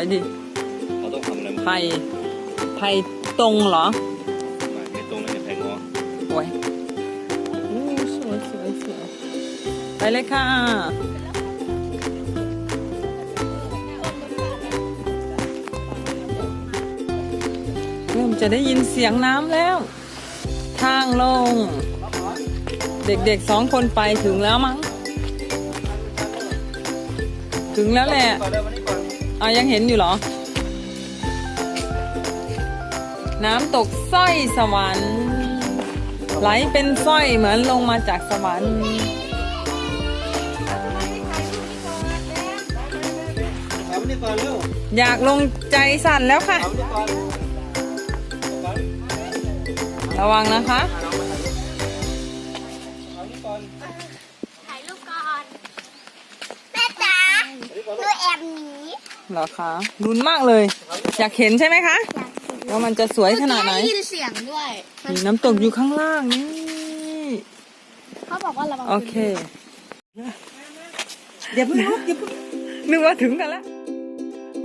วยดิเราต้องทำอะไรมั้งไผ่ไผ่ตรงเหรอไม่ตรงเลยไผ่งอสวยโอ้สวยสวยสวยไปเลยค่ะเริ่มจะได้ยินเสียงน้ำแล้ว ทางลง เด็กๆสองคนไปถึงแล้วมั้ง ถึงแล้วแหละก่ อะยังเห็นอยู่เหรอ น้ำตกสร้อยสวรรค์ ไหลเป็นสร้อยเหมือนลงมาจากสวรรค์อยากลงใจสั่นแล้วค่ะ ระวังนะคะ รอคะรุนมากเลย อยากเห็นใช่ไหมคะว่ามันจะสวยขนาดไหนได้ยินเสียงด้วยมีน้ำตกอยู่ข้างล่างนี่เขาบอกว่าระวังโอเคเดี๋ยวเพิ่งลุกอย่าเพิ่งนึกว่าถึงกันแล้ว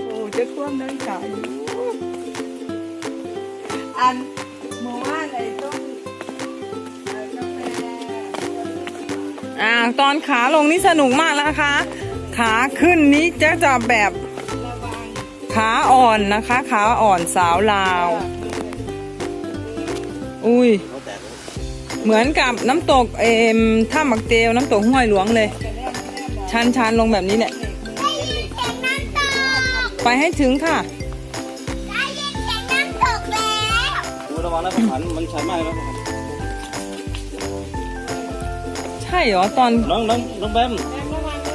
โอ้จะท่วมเดินขาอยู่อันเมื่อวานไอ้ต้นเอ่อกาแฟอ่าตอนขาลงนี่สนุกมากแล้วนะคะ ขาขึ้นนี้จะจะแบบระวัง ขาอ่อนนะคะ ขาอ่อนสาวลาว อุ้ยเขาแตกแล้วเหมือนกับน้ำตกเอ็มท่ามักเตียวน้ำตกห้วยหลวงเลย ชันชันๆลงแบบนี้แหละได้ยินเสียงน้ำตกไปให้ถึงค่ะได้ยินเสียงน้ำตกแล้วดูระวังแล้วผันมันชันมากแล้วใช่เหรอตอนน้องน้องน้องแบมแม่ระวังนะ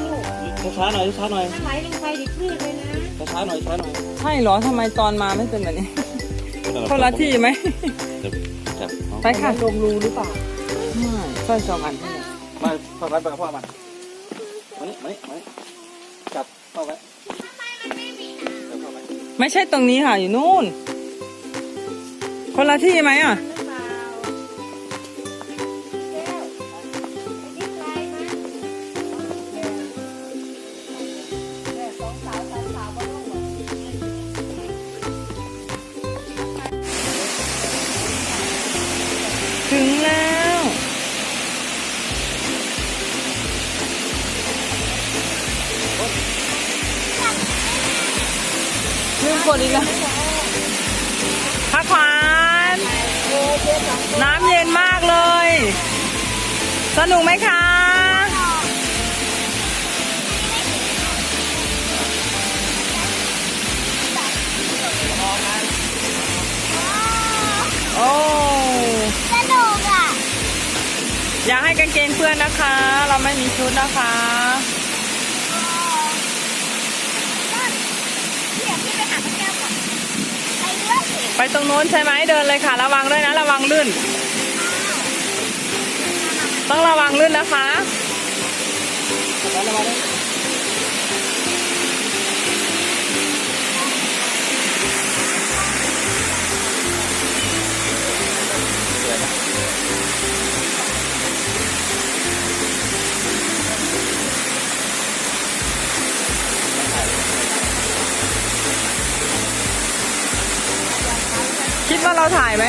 ลูกช้าๆหน่อยช้าๆหน่อยถ้าไหลลงไปดิคลื่นเลยนะ ช้าๆหน่อยช้าๆหน่อยใช่เหรอทำไมตอนมาไม่เป็นแบบนี้ คนละที่ไหมเดี๋ยวจับเอาไปค่ะลงรูหรือเปล่าไม่สร้อยสองอันนี่แหละมาพ่อไปไปกับพ่อมามานี่มานี่มานี่จับพ่อไว้จับพ่อไว้ไม่ใช่ตรงนี้ค่ะอยู่นู่น คนละที่ไหมอะ ถึงแล้ว ลืมกดอีกแล้วพักขวานน้ำเย็นมากเลย สนุกไหมคะ อย่าให้กางเกงเพื่อนนะคะ เราไม่มีชุดนะคะไปหาพระแก้วก่อนไปด้วยไปตรงโน้นใช่ไหมเดินเลยค่ะ ระวังด้วยนะระวังลื่น ต้องระวังลื่นนะคะ ว่าเราถ่ายไหม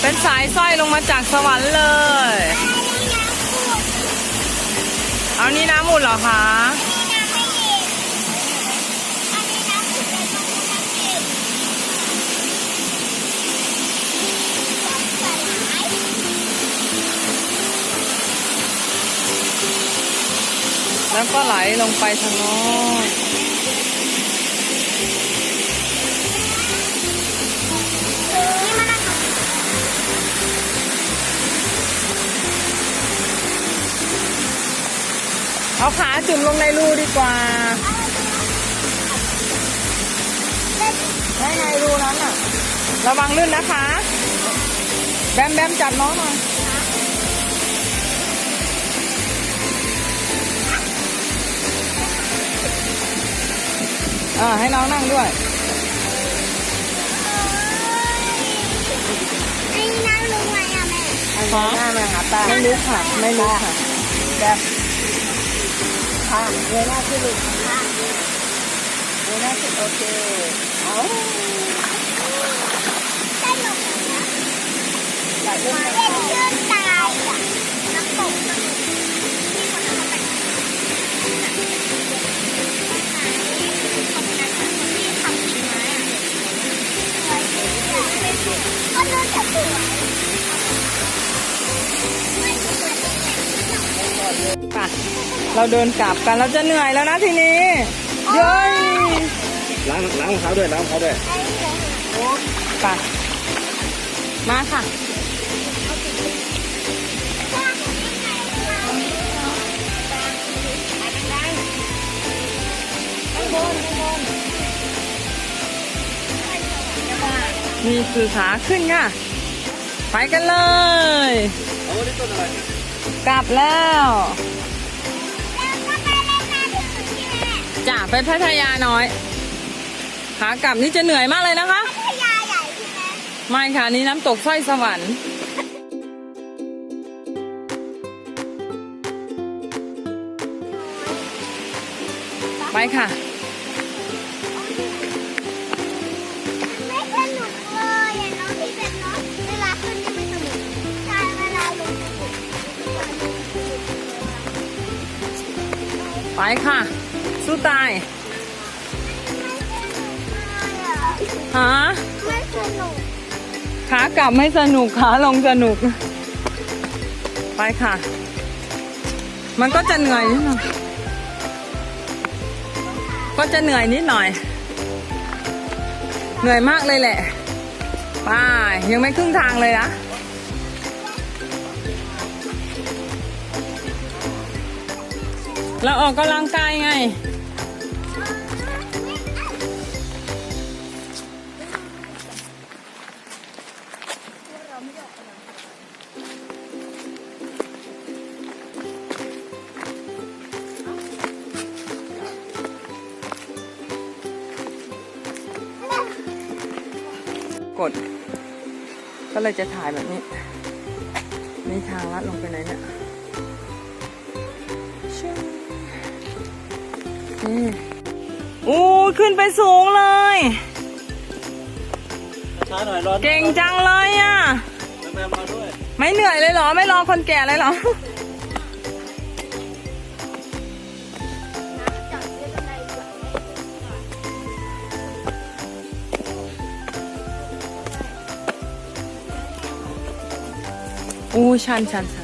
เป็นสายสร้อยลงมาจากสวรรค์เลย เอานี่น้ำอุ่นเหรอคะ้วก็ไหลลงไปทางโน้นเอาขาจุ่มลงในรูดีกว่าได้ไงรูนั้นอะ ระวังลื่นนะคะ แบมแบมจับน้องหน่อย อ่าให้น้องนั่งด้วยไอ้น้ำลงไหมอะแม่ขอหน้ามาหาตาไม่รู้ค่ะ ไม่รู้ค่ะแบบค่ะเงยหน้าขึ้นลูกเงยหน้าขึ้นโอเค ไม่สวยได้ไงไปเราเดินกลับกันเราจะเหนื่อยแล้วนะทีนี้เย้ยล้างล้างรองเท้าด้วยล้างรองเท้าด้วยไอ้เหลืองไปมาค่ะ นี่คือขาขึ้นค่ะ ไปกันเลยเอาวันนี้ต้นอะไรกลับแล้วแล้วก็ไปเล่นน้ำที่สุดที่แม่จ้ะไปพัทยาน้อยขากลับนี่จะเหนื่อยมากเลยนะคะพัทยาใหญ่ใช่ไหมไม่ค่ะนี่น้ำตกสร้อยสวรรค์ไปค่ะ ไปค่ะ สู้ตายหาไม่สนุกขากลับไม่สนุกขาลงสนุก ไปค่ะ มันก็จะเหนื่อยนิดหน่อยก็จะเหนื่อยนิดหน่อย เหนื่อยมากเลยแหละไปยังไม่ครึ่งทางเลยนะ เราออกกำลังกายไง กด ก็เลยจะถ่ายแบบนี้ มีทางลัดลงไปไหนเนี่ย นี่อู้ขึ้นไปสูงเลย ช้าหน่อยร้อนเก่งจังเลยอะ แม่มาด้วยไม่เหนื่อยเลยเหรอ ไม่รอคนแก่เลยเหรอ อู้ชันชันชัน